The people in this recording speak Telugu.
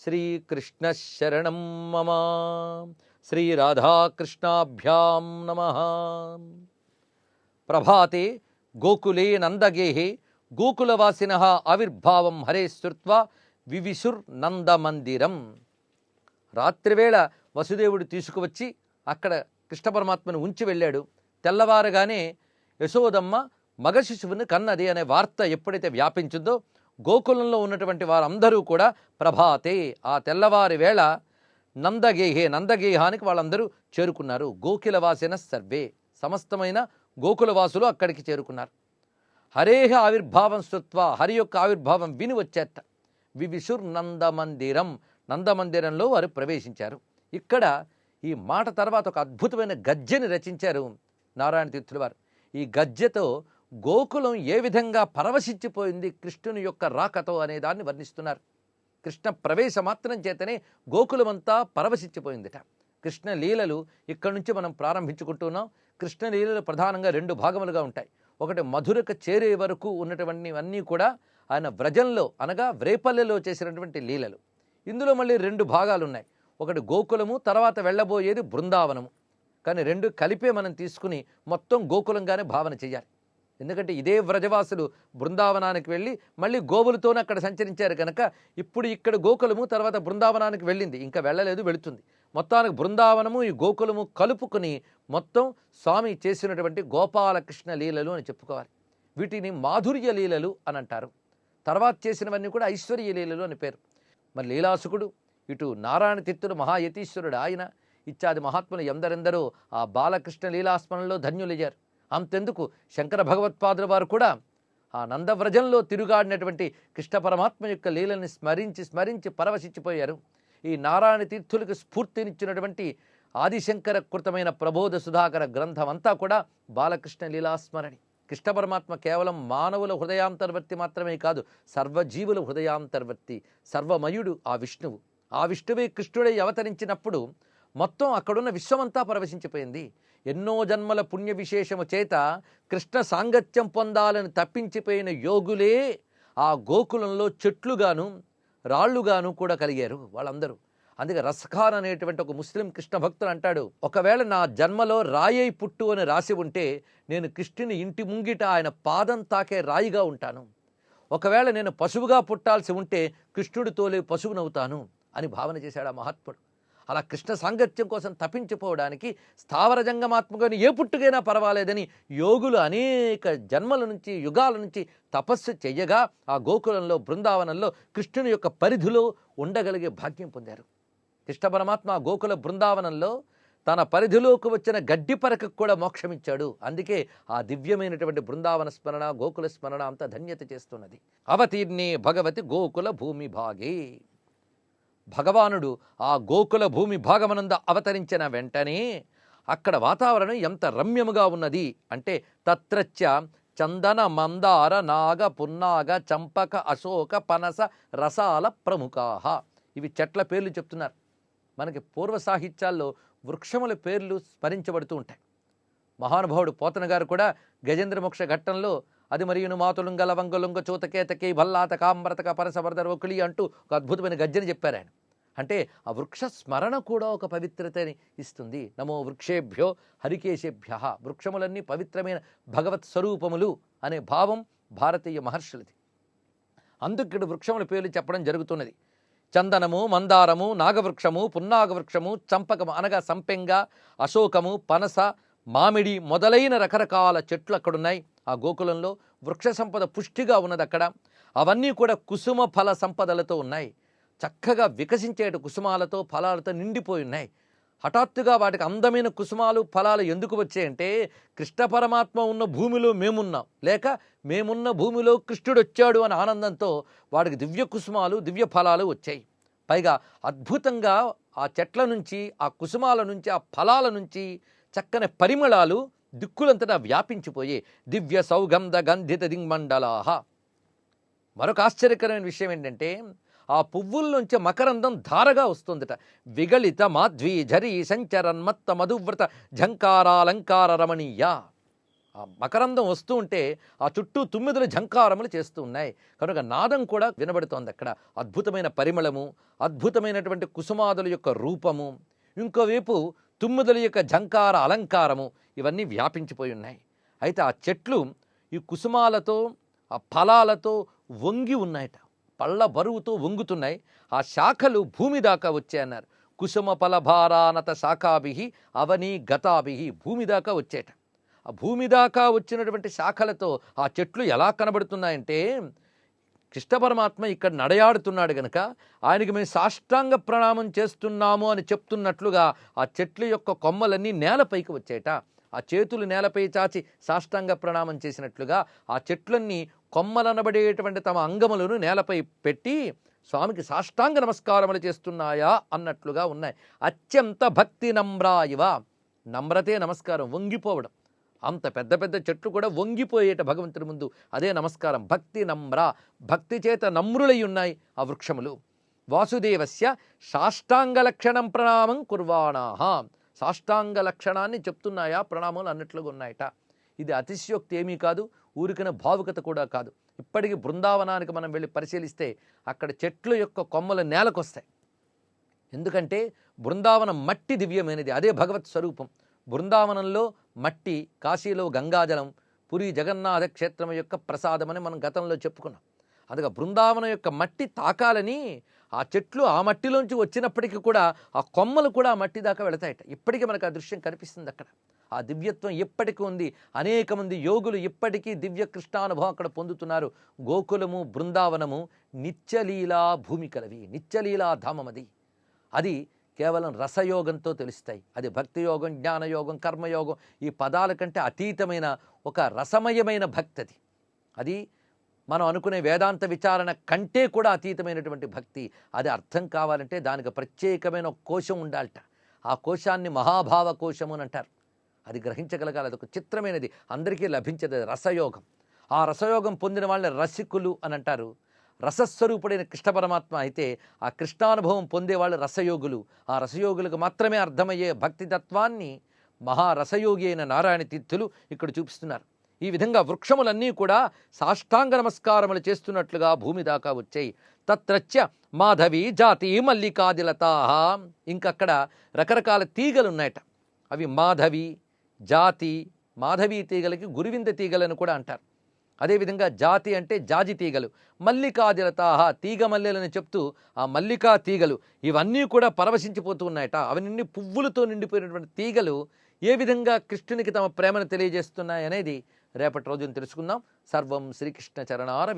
శ్రీకృష్ణ శరణం మమ. శ్రీరాధాకృష్ణాభ్యాం నమ. ప్రభాతే గోకులే నందగేహే. గోకులవాసిన ఆవిర్భావం హరే శ్రుత్వా వివిశుర్ నందమందిరం రాత్రివేళ వసుదేవుడు తీసుకువచ్చి అక్కడ కృష్ణ పరమాత్మను ఉంచి వెళ్ళాడు. తెల్లవారగానే యశోదమ్మ మగ శిశువుని కన్నది అనే వార్త ఎప్పుడైతే వ్యాపించిందో గోకులంలో ఉన్నటువంటి వారందరూ కూడా ప్రభాతే ఆ తెల్లవారి వేళ నందగేహే నందగేహానికి వాళ్ళందరూ చేరుకున్నారు. గోకులవాసిన సర్వే. సమస్తమైన గోకులవాసులు అక్కడికి చేరుకున్నారు. హరేహ ఆవిర్భావం శ్రుత్వ హరి యొక్క ఆవిర్భావం విని వచ్చేత్త. వివిషుర్ నందమందిరం. నందమందిరంలో వారు ప్రవేశించారు. ఇక్కడ ఈ మాట తర్వాత ఒక అద్భుతమైన గజ్జెని రచించారు నారాయణ తీర్థుల వారు. ఈ గజ్జెతో గోకులం ఏ విధంగా పరవశించిపోయింది కృష్ణుని యొక్క రాకతో అనే దాన్ని వర్ణిస్తున్నారు. కృష్ణ ప్రవేశ మాత్రం చేతనే గోకులమంతా పరవశించిపోయిందిట. కృష్ణ లీలలు ఇక్కడి నుంచి మనం ప్రారంభించుకుంటున్నాం. కృష్ణ లీలలు ప్రధానంగా రెండు భాగములుగా ఉంటాయి. ఒకటి మధురకు చేరే వరకు ఉన్నటువంటివన్నీ కూడా ఆయన వ్రజంలో అనగా వ్రేపల్లెలో చేసినటువంటి లీలలు. ఇందులో మళ్ళీ రెండు భాగాలు ఉన్నాయి ఒకటి గోకులము తర్వాత వెళ్ళబోయేది బృందావనము. కానీ రెండు కలిపే మనం తీసుకుని మొత్తం గోకులంగానే భావన చేయాలి. ఎందుకంటే ఇదే వ్రజవాసులు బృందావనానికి వెళ్ళి మళ్ళీ గోవులతోనే అక్కడ సంచరించారు కనుక ఇప్పుడు ఇక్కడ గోకులము తర్వాత బృందావనానికి వెళ్ళింది. ఇంకా వెళ్ళలేదు వెళుతుంది. మొత్తానికి బృందావనము ఈ గోకులము కలుపుకుని మొత్తం స్వామి చేసినటువంటి గోపాలకృష్ణ లీలలు అని చెప్పుకోవాలి. వీటిని మాధుర్య లీలలు అని అంటారు. తర్వాత చేసినవన్నీ కూడా ఐశ్వర్య లీలలు అని పేరు. మరి లీలాసుకుడు ఇటు నారాయణ తిత్తుడు మహాయతీశ్వరుడు ఆయన ఇత్యాది మహాత్ములు ఎందరెందరో ఆ బాలకృష్ణ లీలాస్మరణలో ధన్యులయ్యారు. అంతెందుకు శంకర భగవత్పాదుల వారు కూడా ఆ నందవ్రజంలో తిరుగాడినటువంటి కృష్ణ పరమాత్మ యొక్క లీలని స్మరించి స్మరించి పరవశించిపోయారు. ఈ నారాయణ తీర్థులకు స్ఫూర్తినిచ్చినటువంటి ఆదిశంకర కృతమైన ప్రబోధ సుధాకర గ్రంథం అంతా కూడా బాలకృష్ణ లీలాస్మరణి. కృష్ణ పరమాత్మ కేవలం మానవుల హృదయాంతర్వర్తి మాత్రమే కాదు సర్వజీవుల హృదయాంతర్వర్తి సర్వమయుడు ఆ విష్ణువు. ఆ విష్ణువే కృష్ణుడై అవతరించినప్పుడు మొత్తం అక్కడున్న విశ్వమంతా పరవశించిపోయింది. ఎన్నో జన్మల పుణ్య విశేషము చేత కృష్ణ సాంగత్యం పొందాలని తప్పించిపోయిన యోగులే ఆ గోకులంలో చెట్లుగాను రాళ్ళుగాను కూడా కలిగారు వాళ్ళందరూ. అందుకే రస్ఖాన్ అనేటువంటి ఒక ముస్లిం కృష్ణ భక్తులు అంటాడు ఒకవేళ నా జన్మలో రాయై పుట్టు అని రాసి ఉంటే నేను కృష్ణుని ఇంటి ముంగిట ఆయన పాదం తాకే రాయిగా ఉంటాను. ఒకవేళ నేను పశువుగా పుట్టాల్సి ఉంటే కృష్ణుడి తోలే పశువునవుతాను అని భావన చేశాడు ఆ మహాత్ముడు. అలా కృష్ణ సాంగత్యం కోసం తప్పించిపోవడానికి స్థావర జంగమాత్మకని ఏ పుట్టుకైనా పర్వాలేదని యోగులు అనేక జన్మల నుంచి యుగాల నుంచి తపస్సు చెయ్యగా ఆ గోకులంలో బృందావనంలో కృష్ణుని యొక్క పరిధిలో ఉండగలిగే భాగ్యం పొందారు. కృష్ణ పరమాత్మ ఆ గోకుల బృందావనంలో తన పరిధిలోకి వచ్చిన గడ్డి పరకకు కూడా మోక్షమిచ్చాడు. అందుకే ఆ దివ్యమైనటువంటి బృందావన స్మరణ గోకుల స్మరణ అంత ధన్యత చేస్తున్నది. అవతీర్ణి భగవతి గోకుల భూమి భాగే. భగవానుడు ఆ గోకుల భూమి భాగమనంద అవతరించిన వెంటనే అక్కడ వాతావరణం ఎంత రమ్యముగా ఉన్నది అంటే తత్రచ్చ చందన మందార నాగ పున్నాగ చంపక అశోక పనస రసాల ప్రముఖాహ. ఇవి చెట్ల పేర్లు చెప్తున్నారు. మనకి పూర్వ సాహిత్యాల్లో వృక్షముల పేర్లు స్మరించబడుతూ ఉంటాయి. మహానుభావుడు పోతన గారు కూడా గజేంద్రమోక్ష ఘట్టంలో అది మరియును మాతులుంగ లవంగలుంగ చూతకేతకి భల్లాత కాంబ్రతక పరసవర్ధర ఒకలి అంటూ ఒక అద్భుతమైన గజ్జని చెప్పారు ఆయన అంటే ఆ వృక్ష స్మరణ కూడా ఒక పవిత్రతని ఇస్తుంది. నమో వృక్షేభ్యో హరికేశేభ్య. వృక్షములన్నీ పవిత్రమైన భగవత్ స్వరూపములు అనే భావం భారతీయ మహర్షులది. అందుకు ఇక్కడ వృక్షముల పేర్లు చెప్పడం జరుగుతున్నది. చందనము మందారము నాగవృక్షము పున్నాగవృక్షము చంపకము అనగా సంపెంగ అశోకము పనస మామిడి మొదలైన రకరకాల చెట్లు అక్కడున్నాయి. ఆ గోకులంలో వృక్ష సంపద పుష్టిగా ఉన్నది అక్కడ. అవన్నీ కూడా కుసుమ ఫల సంపదలతో ఉన్నాయి. చక్కగా వికసించేట కుసుమాలతో ఫలాలతో నిండిపోయి ఉన్నాయి. హఠాత్తుగా వాటికి అందమైన కుసుమాలు ఫలాలు ఎందుకు వచ్చాయంటే కృష్ణ పరమాత్మ ఉన్న భూమిలో మేమున్నాం. లేక మేమున్న భూమిలో కృష్ణుడు వచ్చాడు అనే ఆనందంతో వాడికి దివ్య కుసుమాలు దివ్య ఫలాలు వచ్చాయి. పైగా అద్భుతంగా ఆ చెట్ల నుంచి ఆ కుసుమాల నుంచి ఆ ఫలాల నుంచి చక్కని పరిమళాలు దిక్కులంతటా వ్యాపించిపోయి దివ్య సౌగంధ గంధిత దింగ్మండలాహ. మరొక ఆశ్చర్యకరమైన విషయం ఏంటంటే ఆ పువ్వుల నుంచి మకరందం ధారగా వస్తుందట. విగళిత మాధ్వి ఝరి సంచరన్మత్త మధువ్రత ఝంకారాలంకార రమణీయ. ఆ మకరందం వస్తూ ఉంటే ఆ చుట్టూ తుమ్మిదలు ఝంకారములు చేస్తూ ఉన్నాయి. కనుక నాదం కూడా వినబడుతోంది అక్కడ. అద్భుతమైన పరిమళము అద్భుతమైనటువంటి కుసుమాదుల యొక్క రూపము ఇంకోవైపు తుమ్మిదల యొక్క ఝంకార అలంకారము ఇవన్నీ వ్యాపించిపోయి ఉన్నాయి. అయితే ఆ చెట్లు ఈ కుసుమాలతో ఆ ఫలాలతో వంగి ఉన్నాయట. పళ్ళ బరువుతో వంగుతున్నాయి. ఆ శాఖలు భూమి దాకా వచ్చాయన్నారు కుసుమ ఫలభారానత శాఖాభి అవని గతాభి భూమి దాకా వచ్చేట. ఆ భూమి దాకా వచ్చినటువంటి శాఖలతో ఆ చెట్లు ఎలా కనబడుతున్నాయంటే కృష్ణ పరమాత్మ ఇక్కడ నడయాడుతున్నాడు గనక ఆయనకి మేము సాష్టాంగ ప్రణామం చేస్తున్నాము అని చెప్తున్నట్లుగా ఆ చెట్ల యొక్క కొమ్మలన్నీ నేలపైకి వచ్చేట. ఆ చేతులు నేలపై చాచి సాష్టాంగ ప్రణామం చేసినట్లుగా ఆ చెట్లన్నీ కొమ్మలనబడేటువంటి తమ అంగములను నేలపై పెట్టి స్వామికి సాష్టాంగ నమస్కారములు చేస్తున్నాయా అన్నట్లుగా ఉన్నాయి. అత్యంత భక్తి నమ్రా ఇవ. నమ్రతే నమస్కారం వంగిపోవడం. అంత పెద్ద పెద్ద చెట్లు కూడా వంగిపోయేట భగవంతుడి ముందు అదే నమస్కారం. భక్తి నమ్ర. భక్తి చేత నమ్రులై ఉన్నాయి ఆ వృక్షములు. వాసుదేవస్య సాష్టాంగ లక్షణం ప్రణామం కుర్వాణాహ సాష్టాంగ లక్షణాన్ని చెప్తున్నాయా? ప్రణామాలు అన్నట్లుగా ఉన్నాయట. ఇది అతిశయోక్తి ఏమీ కాదు ఊరికిన భావుకత కూడా కాదు. ఇప్పటికీ బృందావనానికి మనం వెళ్ళి పరిశీలిస్తే అక్కడ చెట్ల యొక్క కొమ్మలు నేలకొస్తాయి. ఎందుకంటే బృందావనం మట్టి దివ్యమైనది అదే భగవత్ స్వరూపం. బృందావనంలో మట్టి కాశీలో గంగాజలం పురి జగన్నాథ క్షేత్రం యొక్క ప్రసాదమని మనం గతంలో చెప్పుకున్నాం. అందుకే బృందావనం యొక్క మట్టి తాకాలని ఆ చెట్లు ఆ మట్టిలోంచి వచ్చినప్పటికీ కూడా ఆ కొమ్మలు కూడా ఆ మట్టి దాకా వెళతాయట. ఇప్పటికీ మనకు ఆ దృశ్యం కనిపిస్తుంది అక్కడ. ఆ దివ్యత్వం ఇప్పటికీ ఉంది. అనేక మంది యోగులు ఇప్పటికీ దివ్య కృష్ణానుభవం అక్కడ పొందుతున్నారు. గోకులము బృందావనము నిత్యలీలా భూమి కలవి నిత్యలీలా ధామం అది. అది కేవలం రసయోగంతో తెలుస్తాయి. అది భక్తి యోగం జ్ఞానయోగం కర్మయోగం ఈ పదాల కంటే అతీతమైన ఒక రసమయమైన భక్తి అది. అది మనం అనుకునే వేదాంత విచారణ కంటే కూడా అతీతమైనటువంటి భక్తి అది అర్థం కావాలంటే దానికి ప్రత్యేకమైన కోశం ఉండాలట. ఆ కోశాన్ని మహాభావ కోశము అని అంటారు. అది గ్రహించగలగాలి అదొక చిత్రమైనది. అందరికీ లభించదు రసయోగం. ఆ రసయోగం పొందిన వాళ్ళని రసికులు అని అంటారు. రసస్వరూపుడైన కృష్ణ పరమాత్మ అయితే ఆ కృష్ణానుభవం పొందేవాళ్ళు రసయోగులు. ఆ రసయోగులకు మాత్రమే అర్థమయ్యే భక్తి తత్వాన్ని మహారసయోగి అయిన నారాయణ తీర్థులు ఇక్కడ చూపిస్తున్నారు. ఈ విధంగా వృక్షములన్నీ కూడా సాష్టాంగ నమస్కారములు చేస్తున్నట్లుగా భూమి దాకా వచ్చాయి. తత్రచ్చ మాధవి జాతి మల్లికాదిలతా ఇంకక్కడ రకరకాల తీగలు ఉన్నాయట అవి మాధవి జాతి మాధవి తీగలకి గురువింద తీగలను కూడా అంటారు. అదేవిధంగా జాతి అంటే జాజి తీగలు. మల్లికాదిలతాహ తీగ మల్లెలని చెప్తూ ఆ మల్లికా తీగలు ఇవన్నీ కూడా పరవశించిపోతూ ఉన్నాయట. అవి నిండి పువ్వులతో నిండిపోయినటువంటి తీగలు ఏ విధంగా కృష్ణునికి తమ ప్రేమను తెలియజేస్తున్నాయనేది రేపటి రోజున తెలుసుకుందాం. సర్వం శ్రీకృష్ణ చరణార